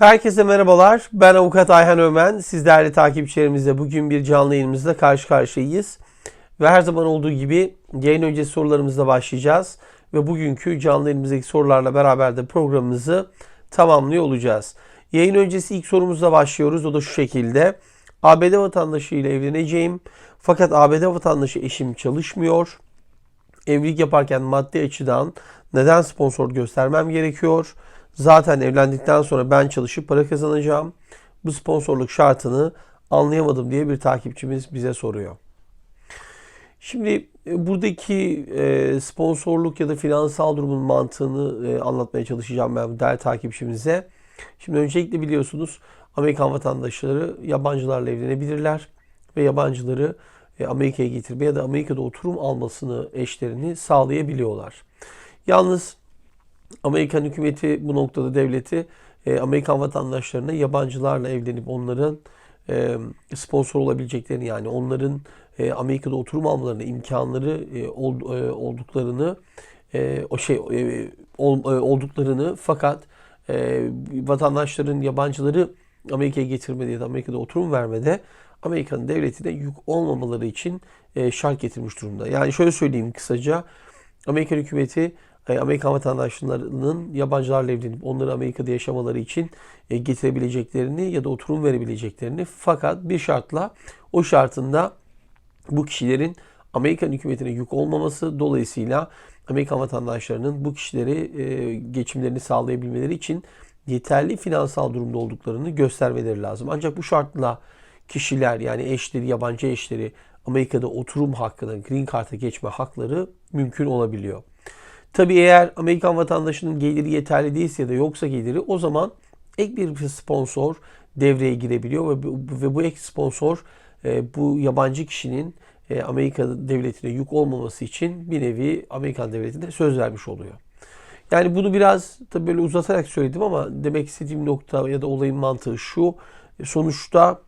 Herkese merhabalar. Ben avukat Ayhan Ömen. Siz değerli takipçilerimizle bugün bir canlı yayınımızda karşı karşıyayız. Ve her zaman olduğu gibi yayın öncesi sorularımızla başlayacağız. Ve bugünkü canlı yayınımızdaki sorularla beraber de programımızı tamamlıyor olacağız. Yayın öncesi ilk sorumuzla başlıyoruz. O da şu şekilde. ABD vatandaşı ile evleneceğim. Fakat ABD vatandaşı eşim çalışmıyor. Evlilik yaparken maddi açıdan neden sponsor göstermem gerekiyor? Zaten evlendikten sonra ben çalışıp para kazanacağım. Bu sponsorluk şartını anlayamadım diye bir takipçimiz bize soruyor. Şimdi e, buradaki e, sponsorluk ya da finansal durumun mantığını e, anlatmaya çalışacağım ben bu değerli takipçimize. Şimdi öncelikle biliyorsunuz Amerikan vatandaşları yabancılarla evlenebilirler ve yabancıları Amerika'ya getirmeye ya da Amerika'da oturum almasını eşlerini sağlayabiliyorlar. Yalnız Amerikan hükümeti bu noktada devleti e, Amerikan vatandaşlarına yabancılarla evlenip onların e, sponsor olabileceklerini yani onların e, Amerika'da oturum almalarına imkanları e, ol, e, olduklarını e, o şey e, ol, e, olduklarını fakat e, vatandaşların yabancıları Amerika'ya getirmede ya da Amerika'da oturum vermede Amerika'nın devletine yük olmamaları için e, şart getirmiş durumda. Yani şöyle söyleyeyim kısaca Amerikan hükümeti e, Amerikan vatandaşlarının yabancılarla evlenip onları Amerika'da yaşamaları için e, getirebileceklerini ya da oturum verebileceklerini fakat bir şartla o şartında bu kişilerin Amerikan hükümetine yük olmaması dolayısıyla Amerikan vatandaşlarının bu kişileri e, geçimlerini sağlayabilmeleri için yeterli finansal durumda olduklarını göstermeleri lazım. Ancak bu şartla kişiler yani eşleri, yabancı eşleri Amerika'da oturum hakkına, green card'a geçme hakları mümkün olabiliyor. Tabi eğer Amerikan vatandaşının geliri yeterli değilse ya da yoksa geliri o zaman ek bir sponsor devreye girebiliyor ve bu, ve bu ek sponsor e, bu yabancı kişinin e, Amerika devletine yük olmaması için bir nevi Amerikan devletine söz vermiş oluyor. Yani bunu biraz tabii böyle uzatarak söyledim ama demek istediğim nokta ya da olayın mantığı şu. Sonuçta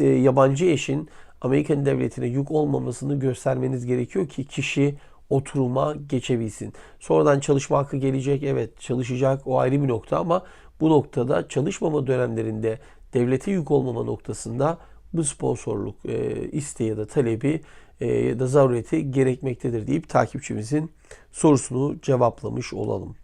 e, yabancı eşin Amerikan devletine yük olmamasını göstermeniz gerekiyor ki kişi oturuma geçebilsin. Sonradan çalışma hakkı gelecek. Evet çalışacak o ayrı bir nokta ama bu noktada çalışmama dönemlerinde devlete yük olmama noktasında bu sponsorluk e, isteği ya da talebi e, ya da zarureti gerekmektedir deyip takipçimizin sorusunu cevaplamış olalım.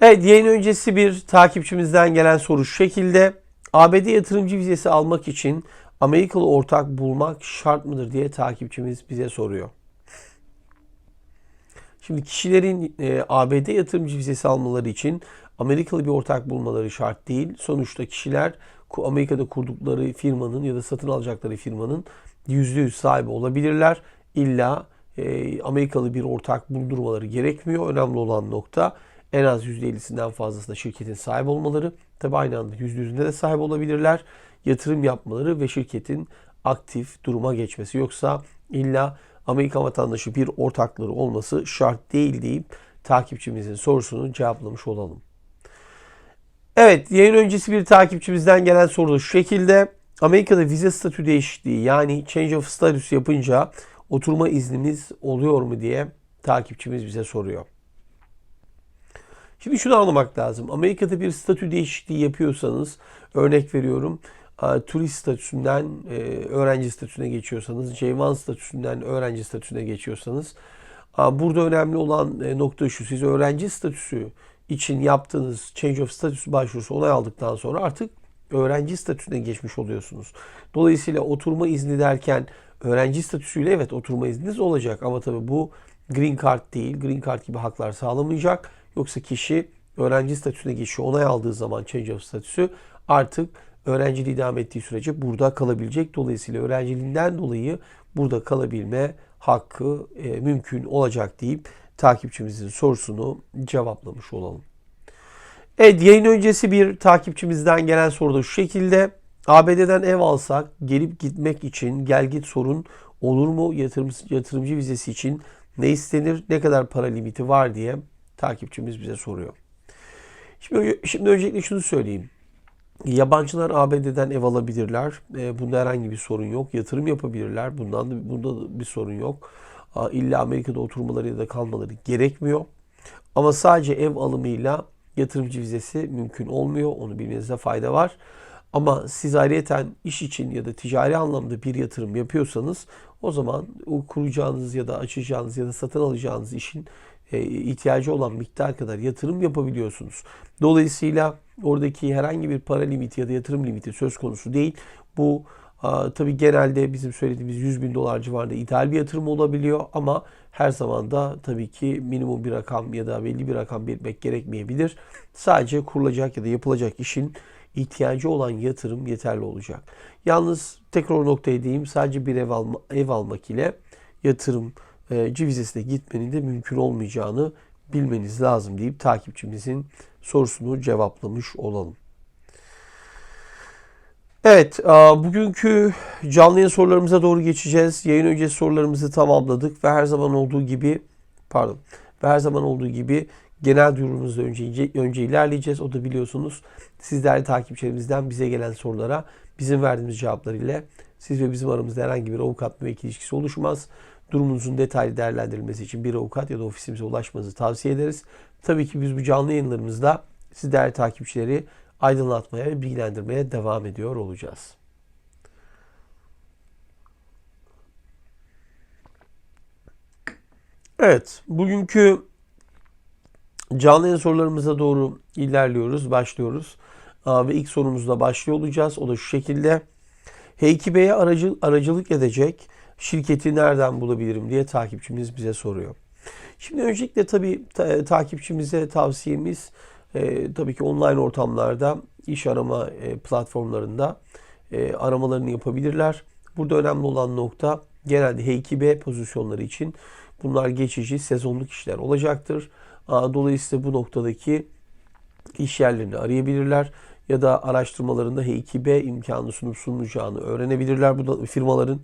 Evet yayın öncesi bir takipçimizden gelen soru şu şekilde. ABD yatırımcı vizesi almak için Amerikalı ortak bulmak şart mıdır diye takipçimiz bize soruyor. Şimdi kişilerin e, ABD yatırımcı vizesi almaları için Amerikalı bir ortak bulmaları şart değil. Sonuçta kişiler Amerika'da kurdukları firmanın ya da satın alacakları firmanın %100 sahibi olabilirler. İlla e, Amerikalı bir ortak buldurmaları gerekmiyor. Önemli olan nokta en az %50'sinden fazlasında şirketin sahip olmaları. Tabi aynı anda %100'ünde de sahip olabilirler. Yatırım yapmaları ve şirketin aktif duruma geçmesi. Yoksa illa Amerikan vatandaşı bir ortakları olması şart değil deyip takipçimizin sorusunu cevaplamış olalım. Evet, yayın öncesi bir takipçimizden gelen soru şu şekilde. Amerika'da vize statü değişikliği yani change of status yapınca oturma iznimiz oluyor mu diye takipçimiz bize soruyor. Şimdi şunu anlamak lazım. Amerika'da bir statü değişikliği yapıyorsanız örnek veriyorum turist statüsünden e, öğrenci statüsüne geçiyorsanız, C1 statüsünden öğrenci statüsüne geçiyorsanız burada önemli olan e, nokta şu. Siz öğrenci statüsü için yaptığınız change of status başvurusu onay aldıktan sonra artık öğrenci statüsüne geçmiş oluyorsunuz. Dolayısıyla oturma izni derken öğrenci statüsüyle evet oturma izniniz olacak ama tabii bu green card değil. Green card gibi haklar sağlamayacak. Yoksa kişi öğrenci statüsüne geçiyor. Onay aldığı zaman change of statüsü artık öğrenciliği devam ettiği sürece burada kalabilecek. Dolayısıyla öğrenciliğinden dolayı burada kalabilme hakkı e, mümkün olacak deyip takipçimizin sorusunu cevaplamış olalım. Evet yayın öncesi bir takipçimizden gelen soru da şu şekilde. ABD'den ev alsak gelip gitmek için gel git sorun olur mu? Yatırım, yatırımcı vizesi için ne istenir? Ne kadar para limiti var diye takipçimiz bize soruyor. Şimdi, şimdi öncelikle şunu söyleyeyim. Yabancılar ABD'den ev alabilirler. E, bunda herhangi bir sorun yok. Yatırım yapabilirler. Bundan da, bunda da bir sorun yok. İlla Amerika'da oturmaları ya da kalmaları gerekmiyor. Ama sadece ev alımıyla yatırımcı vizesi mümkün olmuyor. Onu bilmenizde fayda var. Ama siz ayrıyeten iş için ya da ticari anlamda bir yatırım yapıyorsanız o zaman o kuracağınız ya da açacağınız ya da satın alacağınız işin e, ihtiyacı olan miktar kadar yatırım yapabiliyorsunuz. Dolayısıyla oradaki herhangi bir para limiti ya da yatırım limiti söz konusu değil. Bu tabii genelde bizim söylediğimiz 100 bin dolar civarında ideal bir yatırım olabiliyor ama her zaman da tabii ki minimum bir rakam ya da belli bir rakam belirtmek gerekmeyebilir. Sadece kurulacak ya da yapılacak işin ihtiyacı olan yatırım yeterli olacak. Yalnız tekrar o noktaya diyeyim sadece bir ev, alma, ev almak ile yatırım e, vizesine gitmenin de mümkün olmayacağını bilmeniz lazım deyip takipçimizin sorusunu cevaplamış olalım. Evet, bugünkü canlı yayın sorularımıza doğru geçeceğiz. Yayın öncesi sorularımızı tamamladık ve her zaman olduğu gibi, pardon, ve her zaman olduğu gibi genel duyurumuzda önce, önce ilerleyeceğiz. O da biliyorsunuz siz takipçilerimizden bize gelen sorulara bizim verdiğimiz cevaplar ile siz ve bizim aramızda herhangi bir avukat müvekkil ilişkisi oluşmaz. Durumunuzun detaylı değerlendirilmesi için bir avukat ya da ofisimize ulaşmanızı tavsiye ederiz. Tabii ki biz bu canlı yayınlarımızda siz değerli takipçileri aydınlatmaya ve bilgilendirmeye devam ediyor olacağız. Evet, bugünkü canlı yayın sorularımıza doğru ilerliyoruz, başlıyoruz. Ve ilk sorumuzla başlıyor olacağız. O da şu şekilde. H2B'ye aracı, aracılık edecek şirketi nereden bulabilirim diye takipçimiz bize soruyor. Şimdi öncelikle tabii ta, takipçimize tavsiyemiz e, tabii ki online ortamlarda iş arama e, platformlarında e, aramalarını yapabilirler. Burada önemli olan nokta genelde H2B pozisyonları için bunlar geçici sezonluk işler olacaktır. Dolayısıyla bu noktadaki iş yerlerini arayabilirler ya da araştırmalarında H2B imkanı sunup sunmayacağını öğrenebilirler bu da firmaların.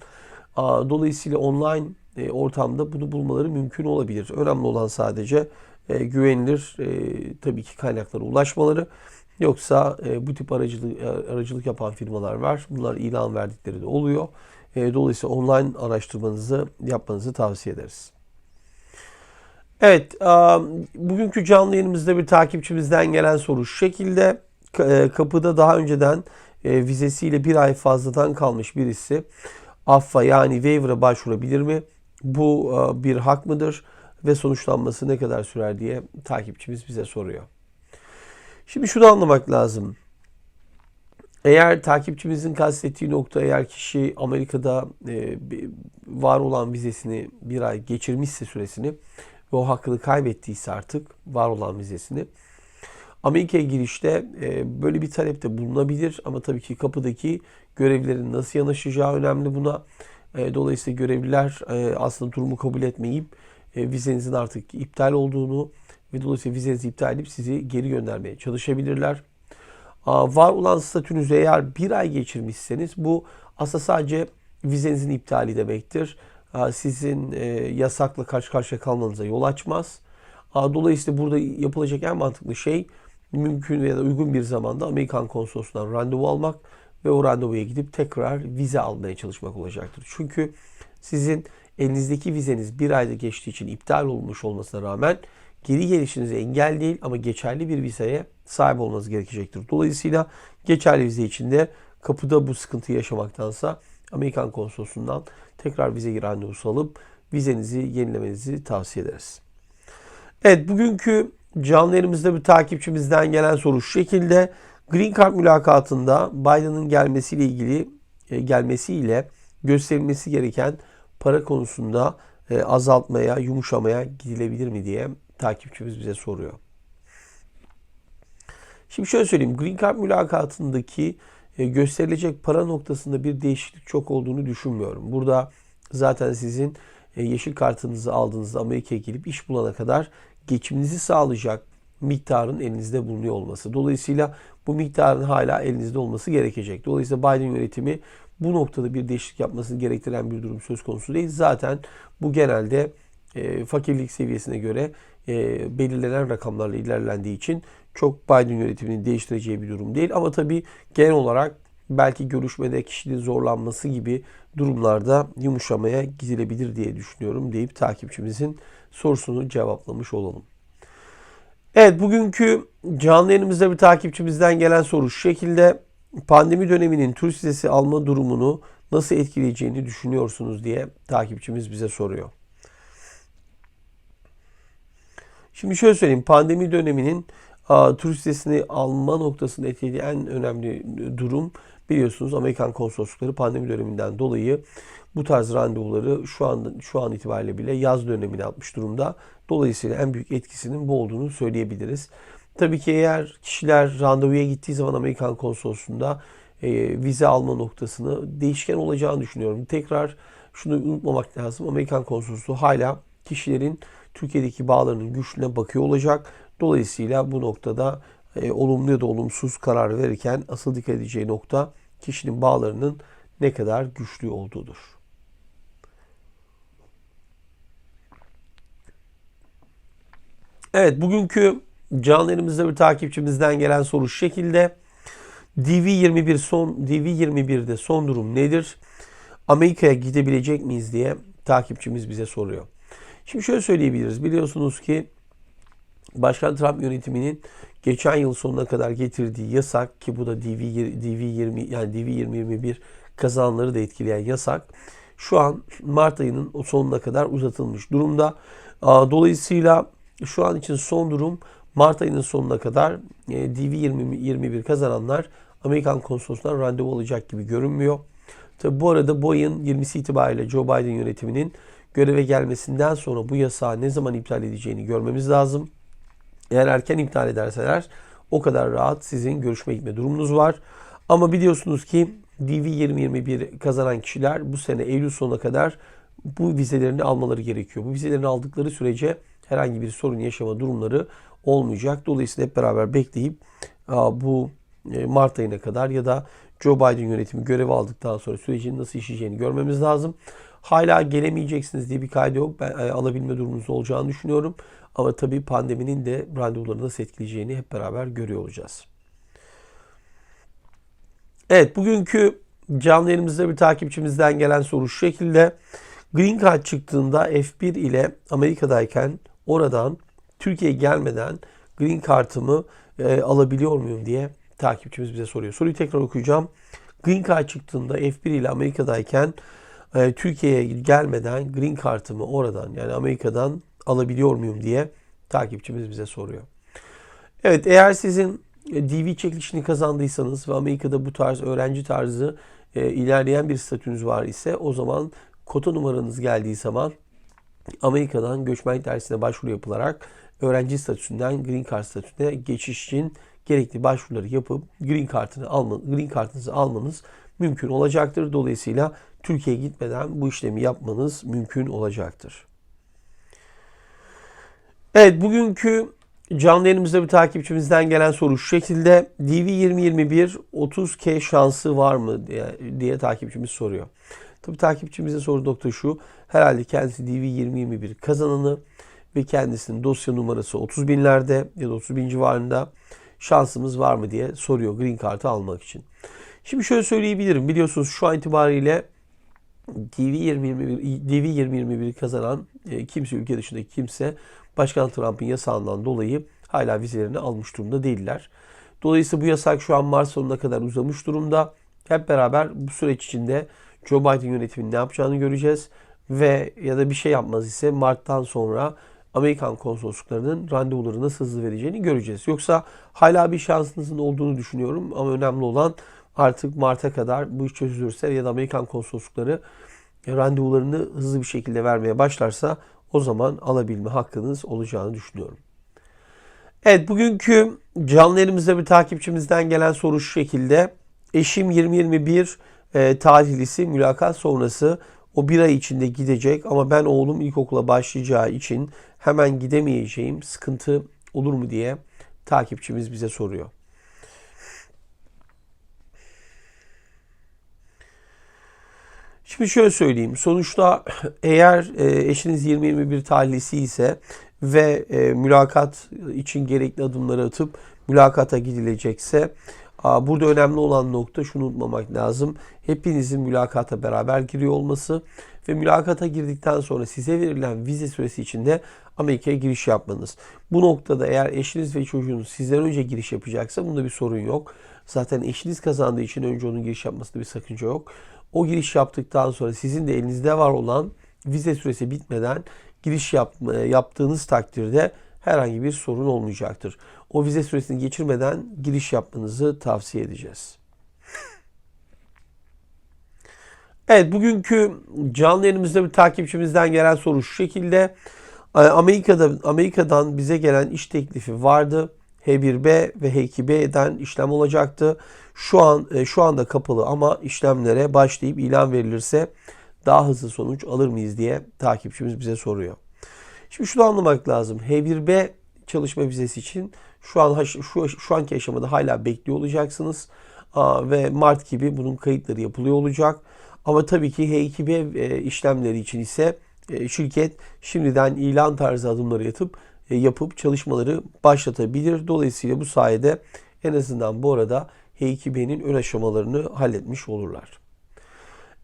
Dolayısıyla online e, ortamda bunu bulmaları mümkün olabilir. Önemli olan sadece e, güvenilir e, tabii ki kaynaklara ulaşmaları. Yoksa bu tip aracılık, aracılık yapan firmalar var. Bunlar ilan verdikleri de oluyor. Dolayısıyla online araştırmanızı yapmanızı tavsiye ederiz. Evet, bugünkü canlı yayınımızda bir takipçimizden gelen soru şu şekilde. Kapıda daha önceden vizesiyle bir ay fazladan kalmış birisi affa yani waiver'a başvurabilir mi? Bu bir hak mıdır? Ve sonuçlanması ne kadar sürer diye takipçimiz bize soruyor. Şimdi şunu anlamak lazım. Eğer takipçimizin kastettiği nokta eğer kişi Amerika'da e, var olan vizesini bir ay geçirmişse süresini ve o hakkını kaybettiyse artık var olan vizesini Amerika'ya girişte e, böyle bir talepte bulunabilir ama tabii ki kapıdaki görevlilerin nasıl yanaşacağı önemli buna. E, dolayısıyla görevliler e, aslında durumu kabul etmeyip e, vizenizin artık iptal olduğunu ve dolayısıyla vizenizi iptal edip sizi geri göndermeye çalışabilirler. Var olan statünüzü eğer bir ay geçirmişseniz bu aslında sadece vizenizin iptali demektir. Sizin yasakla karşı karşıya kalmanıza yol açmaz. Dolayısıyla burada yapılacak en mantıklı şey mümkün veya uygun bir zamanda Amerikan konsolosundan randevu almak ve o randevuya gidip tekrar vize almaya çalışmak olacaktır. Çünkü sizin elinizdeki vizeniz bir ayda geçtiği için iptal olmuş olmasına rağmen geri gelişinize engel değil ama geçerli bir vizeye sahip olmanız gerekecektir. Dolayısıyla geçerli vize içinde kapıda bu sıkıntıyı yaşamaktansa Amerikan konsolosundan tekrar vize randevusu alıp vizenizi yenilemenizi tavsiye ederiz. Evet bugünkü canlı yayınımızda bir takipçimizden gelen soru şu şekilde. Green Card mülakatında Biden'ın gelmesiyle ilgili e, gelmesiyle gösterilmesi gereken para konusunda e, azaltmaya, yumuşamaya gidilebilir mi diye takipçimiz bize soruyor. Şimdi şöyle söyleyeyim. Green Card mülakatındaki e, gösterilecek para noktasında bir değişiklik çok olduğunu düşünmüyorum. Burada zaten sizin yeşil kartınızı aldığınızda Amerika'ya gelip iş bulana kadar geçiminizi sağlayacak miktarın elinizde bulunuyor olması. Dolayısıyla bu miktarın hala elinizde olması gerekecek. Dolayısıyla Biden yönetimi bu noktada bir değişiklik yapmasını gerektiren bir durum söz konusu değil. Zaten bu genelde e, fakirlik seviyesine göre e, belirlenen rakamlarla ilerlendiği için çok Biden yönetiminin değiştireceği bir durum değil. Ama tabii genel olarak belki görüşmede kişinin zorlanması gibi durumlarda yumuşamaya gidilebilir diye düşünüyorum deyip takipçimizin sorusunu cevaplamış olalım. Evet bugünkü canlı yayınımızda bir takipçimizden gelen soru şu şekilde. Pandemi döneminin turist vizesi alma durumunu nasıl etkileyeceğini düşünüyorsunuz diye takipçimiz bize soruyor. Şimdi şöyle söyleyeyim. Pandemi döneminin a, turist vizesini alma noktasında etkilediği en önemli durum biliyorsunuz Amerikan konsoloslukları pandemi döneminden dolayı bu tarz randevuları şu an şu an itibariyle bile yaz dönemine atmış durumda. Dolayısıyla en büyük etkisinin bu olduğunu söyleyebiliriz. Tabii ki eğer kişiler randevuya gittiği zaman Amerikan konsolosluğunda e, vize alma noktasını değişken olacağını düşünüyorum. Tekrar şunu unutmamak lazım. Amerikan konsolosluğu hala kişilerin Türkiye'deki bağlarının güçlüğüne bakıyor olacak. Dolayısıyla bu noktada e, olumlu ya da olumsuz karar verirken asıl dikkat edeceği nokta kişinin bağlarının ne kadar güçlü olduğudur. Evet bugünkü canlı elimizde bir takipçimizden gelen soru şu şekilde. DV21 son DV21'de son durum nedir? Amerika'ya gidebilecek miyiz diye takipçimiz bize soruyor. Şimdi şöyle söyleyebiliriz. Biliyorsunuz ki Başkan Trump yönetiminin geçen yıl sonuna kadar getirdiği yasak ki bu da DV, DV20 yani DV2021 kazananları da etkileyen yasak. Şu an Mart ayının sonuna kadar uzatılmış durumda. Dolayısıyla şu an için son durum Mart ayının sonuna kadar e, DV21 kazananlar Amerikan konsolosluğundan randevu alacak gibi görünmüyor. Tabi bu arada bu ayın 20'si itibariyle Joe Biden yönetiminin göreve gelmesinden sonra bu yasağı ne zaman iptal edeceğini görmemiz lazım. Eğer erken iptal ederseler o kadar rahat sizin görüşme gitme durumunuz var. Ama biliyorsunuz ki DV2021 kazanan kişiler bu sene Eylül sonuna kadar bu vizelerini almaları gerekiyor. Bu vizelerini aldıkları sürece herhangi bir sorun yaşama durumları olmayacak. Dolayısıyla hep beraber bekleyip bu e, Mart ayına kadar ya da Joe Biden yönetimi görevi aldıktan sonra sürecin nasıl işleyeceğini görmemiz lazım. Hala gelemeyeceksiniz diye bir kaydı yok. Ben e, alabilme durumunuz olacağını düşünüyorum. Ama tabii pandeminin de randevuları nasıl etkileyeceğini hep beraber görüyor olacağız. Evet bugünkü canlı yayınımızda bir takipçimizden gelen soru şu şekilde. Green Card çıktığında F1 ile Amerika'dayken oradan Türkiye'ye gelmeden Green Card'ımı e, alabiliyor muyum diye takipçimiz bize soruyor. Soruyu tekrar okuyacağım. Green Card çıktığında F1 ile Amerika'dayken e, Türkiye'ye gelmeden Green Card'ımı oradan yani Amerika'dan alabiliyor muyum diye takipçimiz bize soruyor. Evet eğer sizin e, DV çekilişini kazandıysanız ve Amerika'da bu tarz öğrenci tarzı e, ilerleyen bir statünüz var ise o zaman kota numaranız geldiği zaman Amerika'dan göçmenlik dersine başvuru yapılarak öğrenci statüsünden Green Card statüsüne geçiş için gerekli başvuruları yapıp Green Card'ını alma, Green Card'ınızı almanız mümkün olacaktır. Dolayısıyla Türkiye'ye gitmeden bu işlemi yapmanız mümkün olacaktır. Evet bugünkü canlı yayınımızda bir takipçimizden gelen soru şu şekilde. DV2021 30K şansı var mı diye, diye takipçimiz soruyor. Tabii takipçimizin soru nokta şu. Herhalde kendisi DV2021 kazananı ve kendisinin dosya numarası 30 binlerde ya da 30 bin civarında şansımız var mı diye soruyor Green Card'ı almak için. Şimdi şöyle söyleyebilirim. Biliyorsunuz şu an itibariyle DV2021, DV2021 kazanan e, kimse ülke dışındaki kimse Başkan Trump'ın yasağından dolayı hala vizelerini almış durumda değiller. Dolayısıyla bu yasak şu an Mart sonuna kadar uzamış durumda. Hep beraber bu süreç içinde Joe Biden yönetiminin ne yapacağını göreceğiz. Ve ya da bir şey yapmaz ise Mart'tan sonra Amerikan konsolosluklarının randevuları nasıl hızlı vereceğini göreceğiz. Yoksa hala bir şansınızın olduğunu düşünüyorum ama önemli olan artık Mart'a kadar bu iş çözülürse ya da Amerikan konsoloslukları randevularını hızlı bir şekilde vermeye başlarsa o zaman alabilme hakkınız olacağını düşünüyorum. Evet bugünkü canlı elimizde bir takipçimizden gelen soru şu şekilde. Eşim 2021 e, tatihlisi mülakat sonrası o bir ay içinde gidecek ama ben oğlum ilkokula başlayacağı için hemen gidemeyeceğim sıkıntı olur mu diye takipçimiz bize soruyor. Şimdi şöyle söyleyeyim. Sonuçta eğer e, eşiniz 20-21 talihlisi ise ve e, mülakat için gerekli adımları atıp mülakata gidilecekse Burada önemli olan nokta şunu unutmamak lazım. Hepinizin mülakata beraber giriyor olması ve mülakata girdikten sonra size verilen vize süresi içinde Amerika'ya giriş yapmanız. Bu noktada eğer eşiniz ve çocuğunuz sizden önce giriş yapacaksa bunda bir sorun yok. Zaten eşiniz kazandığı için önce onun giriş yapmasında bir sakınca yok. O giriş yaptıktan sonra sizin de elinizde var olan vize süresi bitmeden giriş yap, yaptığınız takdirde herhangi bir sorun olmayacaktır. O vize süresini geçirmeden giriş yapmanızı tavsiye edeceğiz. Evet bugünkü canlı yayınımızda bir takipçimizden gelen soru şu şekilde. Ee, Amerika'da Amerika'dan bize gelen iş teklifi vardı. H1B ve H2B'den işlem olacaktı. Şu an e, şu anda kapalı ama işlemlere başlayıp ilan verilirse daha hızlı sonuç alır mıyız diye takipçimiz bize soruyor. Şimdi şunu anlamak lazım. H1B çalışma vizesi için şu an şu, şu anki aşamada hala bekliyor olacaksınız. Ve Mart gibi bunun kayıtları yapılıyor olacak. Ama tabii ki H2B e, işlemleri için ise e, şirket şimdiden ilan tarzı adımları yatıp e, yapıp çalışmaları başlatabilir. Dolayısıyla bu sayede en azından bu arada H2B'nin ön aşamalarını halletmiş olurlar.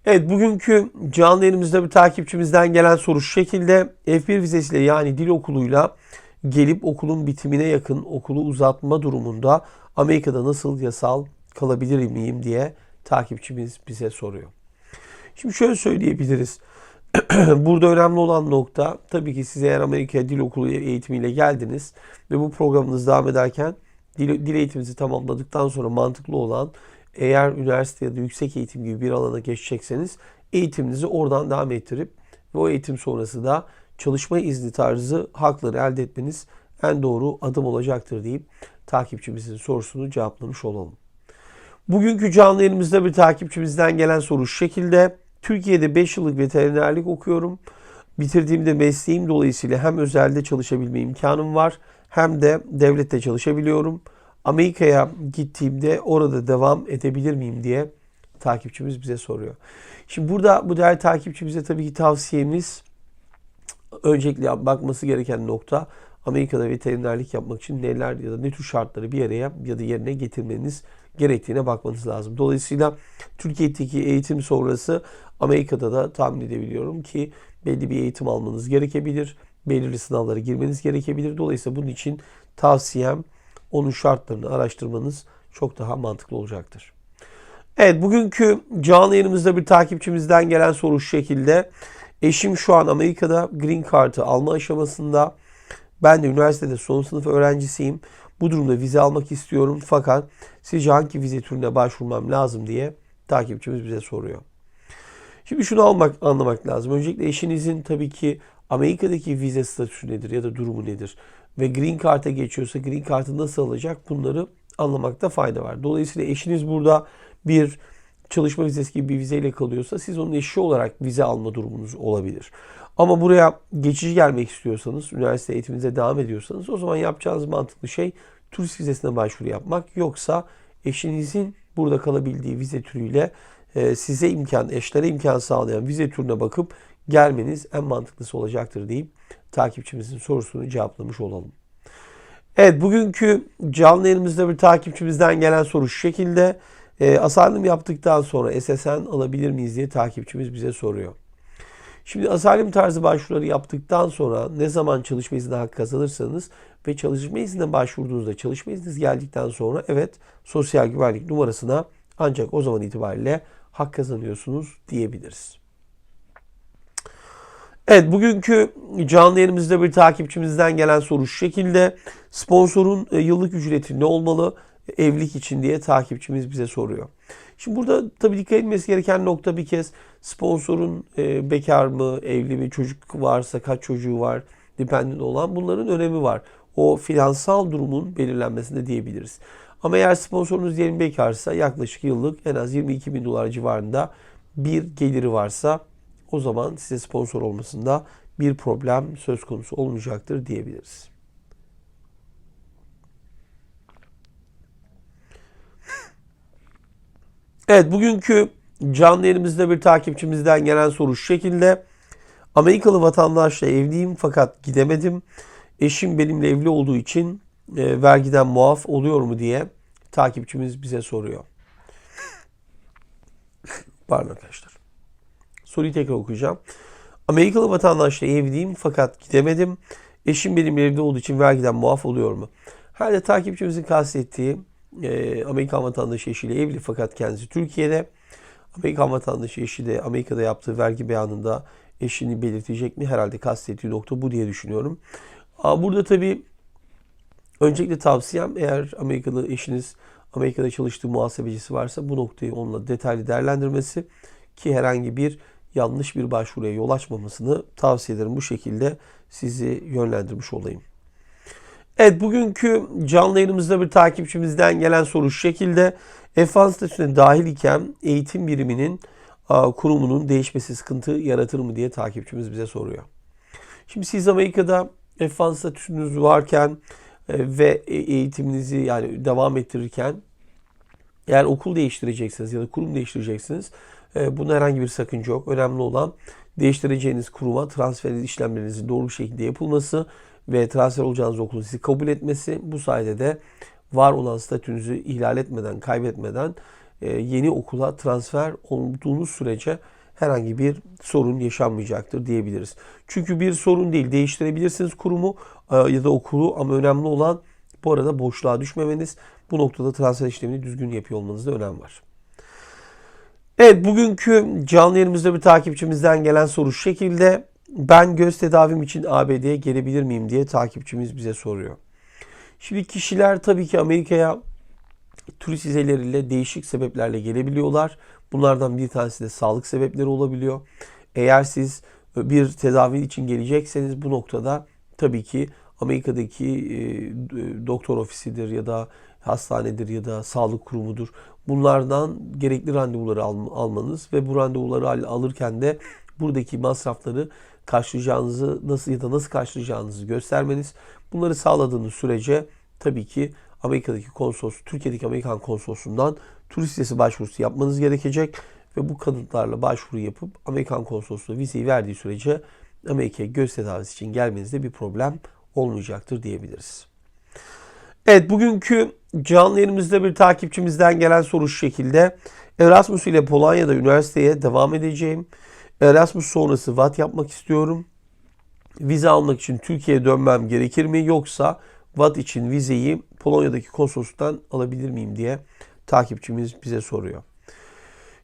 Evet bugünkü canlı yayınımızda bir takipçimizden gelen soru şu şekilde. F1 vizesiyle yani dil okuluyla gelip okulun bitimine yakın okulu uzatma durumunda Amerika'da nasıl yasal kalabilir miyim diye takipçimiz bize soruyor. Şimdi şöyle söyleyebiliriz. Burada önemli olan nokta tabii ki siz eğer Amerika Dil Okulu eğitimiyle geldiniz ve bu programınız devam ederken dil, dil eğitiminizi tamamladıktan sonra mantıklı olan eğer üniversite ya da yüksek eğitim gibi bir alana geçecekseniz eğitiminizi oradan devam ettirip ve o eğitim sonrası da çalışma izni tarzı hakları elde etmeniz en doğru adım olacaktır deyip takipçimizin sorusunu cevaplamış olalım. Bugünkü canlı yayınımızda bir takipçimizden gelen soru şu şekilde. Türkiye'de 5 yıllık veterinerlik okuyorum. Bitirdiğimde mesleğim dolayısıyla hem özelde çalışabilme imkanım var hem de devlette çalışabiliyorum. Amerika'ya gittiğimde orada devam edebilir miyim diye takipçimiz bize soruyor. Şimdi burada bu değerli takipçimize tabii ki tavsiyemiz öncelikle bakması gereken nokta Amerika'da veterinerlik yapmak için neler ya da ne tür şartları bir araya ya da yerine getirmeniz gerektiğine bakmanız lazım. Dolayısıyla Türkiye'deki eğitim sonrası Amerika'da da tahmin edebiliyorum ki belli bir eğitim almanız gerekebilir. Belirli sınavlara girmeniz gerekebilir. Dolayısıyla bunun için tavsiyem onun şartlarını araştırmanız çok daha mantıklı olacaktır. Evet bugünkü canlı yayınımızda bir takipçimizden gelen soru şu şekilde. Eşim şu an Amerika'da Green Card'ı alma aşamasında. Ben de üniversitede son sınıf öğrencisiyim. Bu durumda vize almak istiyorum fakat sizce hangi vize türüne başvurmam lazım diye takipçimiz bize soruyor. Şimdi şunu almak, anlamak lazım. Öncelikle eşinizin tabii ki Amerika'daki vize statüsü nedir ya da durumu nedir? Ve Green Card'a geçiyorsa Green Card'ı nasıl alacak? Bunları anlamakta fayda var. Dolayısıyla eşiniz burada bir çalışma vizesi gibi bir vizeyle kalıyorsa siz onun eşi olarak vize alma durumunuz olabilir. Ama buraya geçici gelmek istiyorsanız, üniversite eğitiminize devam ediyorsanız o zaman yapacağınız mantıklı şey turist vizesine başvuru yapmak. Yoksa eşinizin burada kalabildiği vize türüyle e, size imkan, eşlere imkan sağlayan vize türüne bakıp gelmeniz en mantıklısı olacaktır deyip takipçimizin sorusunu cevaplamış olalım. Evet bugünkü canlı yayınımızda bir takipçimizden gelen soru şu şekilde. E, asylum yaptıktan sonra SSN alabilir miyiz diye takipçimiz bize soruyor. Şimdi asylum tarzı başvuruları yaptıktan sonra ne zaman çalışma izni hakkı kazanırsanız ve çalışma iznine başvurduğunuzda çalışma izniniz geldikten sonra evet sosyal güvenlik numarasına ancak o zaman itibariyle hak kazanıyorsunuz diyebiliriz. Evet bugünkü canlı yayınımızda bir takipçimizden gelen soru şu şekilde. Sponsorun e, yıllık ücreti ne olmalı? Evlilik için diye takipçimiz bize soruyor. Şimdi burada tabii dikkat edilmesi gereken nokta bir kez sponsorun e, bekar mı, evli mi, çocuk varsa kaç çocuğu var, dependent olan bunların önemi var. O finansal durumun belirlenmesinde diyebiliriz. Ama eğer sponsorunuz diyelim bekarsa yaklaşık yıllık en az 22 bin dolar civarında bir geliri varsa o zaman size sponsor olmasında bir problem söz konusu olmayacaktır diyebiliriz. Evet bugünkü canlı yayınımızda bir takipçimizden gelen soru şu şekilde. Amerikalı vatandaşla evliyim fakat gidemedim. Eşim benimle evli olduğu için e, vergiden muaf oluyor mu diye takipçimiz bize soruyor. Pardon arkadaşlar. Soruyu tekrar okuyacağım. Amerikalı vatandaşla evliyim fakat gidemedim. Eşim benim evde olduğu için vergiden muaf oluyor mu? Herhalde takipçimizin kastettiği e, Amerikan vatandaşı eşiyle evli fakat kendisi Türkiye'de. Amerikan vatandaşı eşi de Amerika'da yaptığı vergi beyanında eşini belirtecek mi? Herhalde kastettiği nokta bu diye düşünüyorum. Burada tabii öncelikle tavsiyem eğer Amerikalı eşiniz Amerika'da çalıştığı muhasebecisi varsa bu noktayı onunla detaylı değerlendirmesi ki herhangi bir yanlış bir başvuruya yol açmamasını tavsiye ederim. Bu şekilde sizi yönlendirmiş olayım. Evet bugünkü canlı yayınımızda bir takipçimizden gelen soru şu şekilde. F1 statüsüne dahil iken eğitim biriminin kurumunun değişmesi sıkıntı yaratır mı diye takipçimiz bize soruyor. Şimdi siz Amerika'da F1 statüsünüz varken e, ve e, eğitiminizi yani devam ettirirken eğer okul değiştireceksiniz ya da kurum değiştireceksiniz e, bunda herhangi bir sakınca yok. Önemli olan değiştireceğiniz kuruma transfer işlemlerinizin doğru bir şekilde yapılması ve transfer olacağınız okulun sizi kabul etmesi. Bu sayede de var olan statünüzü ihlal etmeden, kaybetmeden yeni okula transfer olduğunuz sürece herhangi bir sorun yaşanmayacaktır diyebiliriz. Çünkü bir sorun değil. Değiştirebilirsiniz kurumu e, ya da okulu ama önemli olan bu arada boşluğa düşmemeniz. Bu noktada transfer işlemini düzgün yapıyor olmanızda önem var. Evet bugünkü canlı yerimizde bir takipçimizden gelen soru şu şekilde. Ben göz tedavim için ABD'ye gelebilir miyim diye takipçimiz bize soruyor. Şimdi kişiler tabii ki Amerika'ya turist vizeleriyle değişik sebeplerle gelebiliyorlar. Bunlardan bir tanesi de sağlık sebepleri olabiliyor. Eğer siz bir tedavi için gelecekseniz bu noktada tabii ki Amerika'daki e, doktor ofisidir ya da hastanedir ya da sağlık kurumudur. Bunlardan gerekli randevuları almanız ve bu randevuları alırken de buradaki masrafları karşılayacağınızı nasıl ya da nasıl karşılayacağınızı göstermeniz. Bunları sağladığınız sürece tabii ki Amerika'daki konsolos, Türkiye'deki Amerikan konsolosundan turist vizesi başvurusu yapmanız gerekecek ve bu kanıtlarla başvuru yapıp Amerikan konsolosluğu vizeyi verdiği sürece Amerika'ya göz tedavisi için gelmenizde bir problem olmayacaktır diyebiliriz. Evet bugünkü canlı yayınımızda bir takipçimizden gelen soru şu şekilde. Erasmus ile Polonya'da üniversiteye devam edeceğim. Erasmus sonrası VAT yapmak istiyorum. Vize almak için Türkiye'ye dönmem gerekir mi yoksa VAT için vizeyi Polonya'daki konsolosluktan alabilir miyim diye takipçimiz bize soruyor.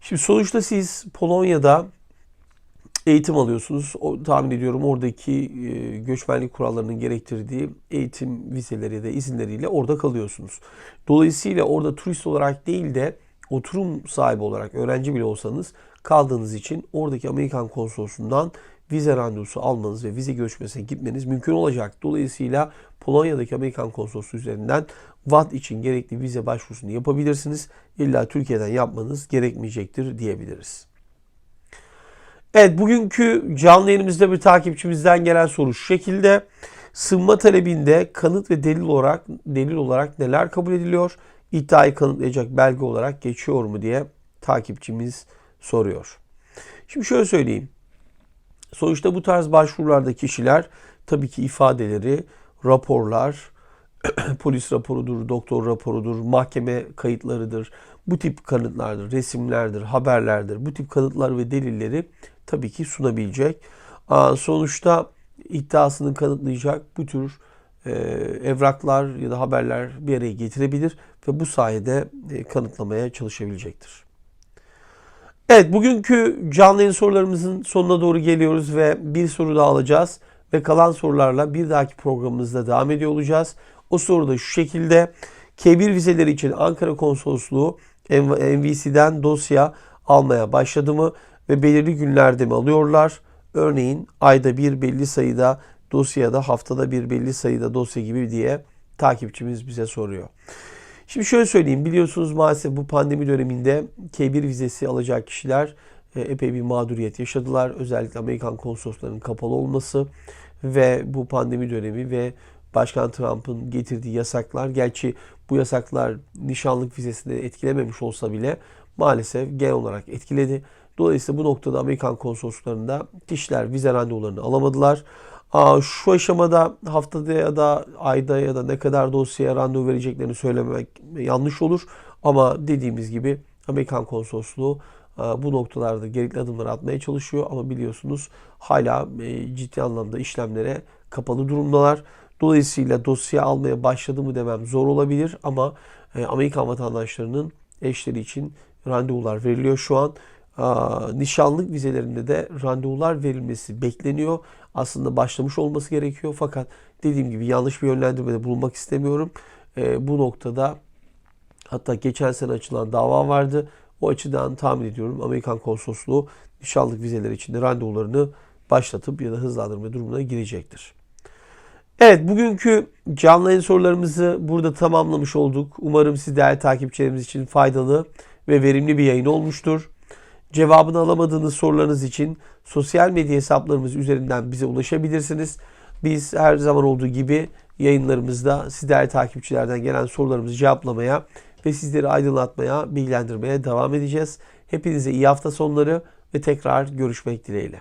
Şimdi sonuçta siz Polonya'da eğitim alıyorsunuz. O, tahmin ediyorum oradaki e, göçmenlik kurallarının gerektirdiği eğitim vizeleri ya da izinleriyle orada kalıyorsunuz. Dolayısıyla orada turist olarak değil de oturum sahibi olarak öğrenci bile olsanız kaldığınız için oradaki Amerikan konsolosundan vize randevusu almanız ve vize görüşmesine gitmeniz mümkün olacak. Dolayısıyla Polonya'daki Amerikan konsolosluğu üzerinden VAT için gerekli vize başvurusunu yapabilirsiniz. İlla Türkiye'den yapmanız gerekmeyecektir diyebiliriz. Evet bugünkü canlı yayınımızda bir takipçimizden gelen soru şu şekilde. Sığınma talebinde kanıt ve delil olarak delil olarak neler kabul ediliyor? İddiayı kanıtlayacak belge olarak geçiyor mu diye takipçimiz soruyor. Şimdi şöyle söyleyeyim. Sonuçta bu tarz başvurularda kişiler tabii ki ifadeleri, raporlar, polis raporudur, doktor raporudur, mahkeme kayıtlarıdır. Bu tip kanıtlardır, resimlerdir, haberlerdir. Bu tip kanıtlar ve delilleri tabii ki sunabilecek. Sonuçta iddiasını kanıtlayacak bu tür e, evraklar ya da haberler bir araya getirebilir ve bu sayede e, kanıtlamaya çalışabilecektir. Evet bugünkü canlı yayın sorularımızın sonuna doğru geliyoruz ve bir soru daha alacağız. Ve kalan sorularla bir dahaki programımızda devam ediyor olacağız. O soru da şu şekilde. K1 vizeleri için Ankara Konsolosluğu MVC'den dosya almaya başladı mı ve belirli günlerde mi alıyorlar? Örneğin ayda bir belli sayıda dosyada haftada bir belli sayıda dosya gibi diye takipçimiz bize soruyor. Şimdi şöyle söyleyeyim biliyorsunuz maalesef bu pandemi döneminde K1 vizesi alacak kişiler e, epey bir mağduriyet yaşadılar. Özellikle Amerikan konsoloslarının kapalı olması ve bu pandemi dönemi ve Başkan Trump'ın getirdiği yasaklar. Gerçi bu yasaklar nişanlık vizesini etkilememiş olsa bile maalesef genel olarak etkiledi. Dolayısıyla bu noktada Amerikan konsolosluklarında kişiler vize randevularını alamadılar. Aa, şu aşamada haftada ya da ayda ya da ne kadar dosyaya randevu vereceklerini söylemek yanlış olur. Ama dediğimiz gibi Amerikan konsolosluğu bu noktalarda gerekli adımlar atmaya çalışıyor. Ama biliyorsunuz hala e, ciddi anlamda işlemlere kapalı durumdalar. Dolayısıyla dosya almaya başladı mı demem zor olabilir ama e, Amerikan vatandaşlarının eşleri için randevular veriliyor şu an. Nişanlık vizelerinde de randevular verilmesi bekleniyor. Aslında başlamış olması gerekiyor fakat dediğim gibi yanlış bir yönlendirmede bulunmak istemiyorum. E, bu noktada hatta geçen sene açılan dava vardı. O açıdan tahmin ediyorum Amerikan konsolosluğu nişanlık vizeleri için de randevularını başlatıp ya da hızlandırma durumuna girecektir. Evet bugünkü canlı yayın sorularımızı burada tamamlamış olduk. Umarım siz değerli takipçilerimiz için faydalı ve verimli bir yayın olmuştur. Cevabını alamadığınız sorularınız için sosyal medya hesaplarımız üzerinden bize ulaşabilirsiniz. Biz her zaman olduğu gibi yayınlarımızda siz değerli takipçilerden gelen sorularımızı cevaplamaya ve sizleri aydınlatmaya, bilgilendirmeye devam edeceğiz. Hepinize iyi hafta sonları ve tekrar görüşmek dileğiyle.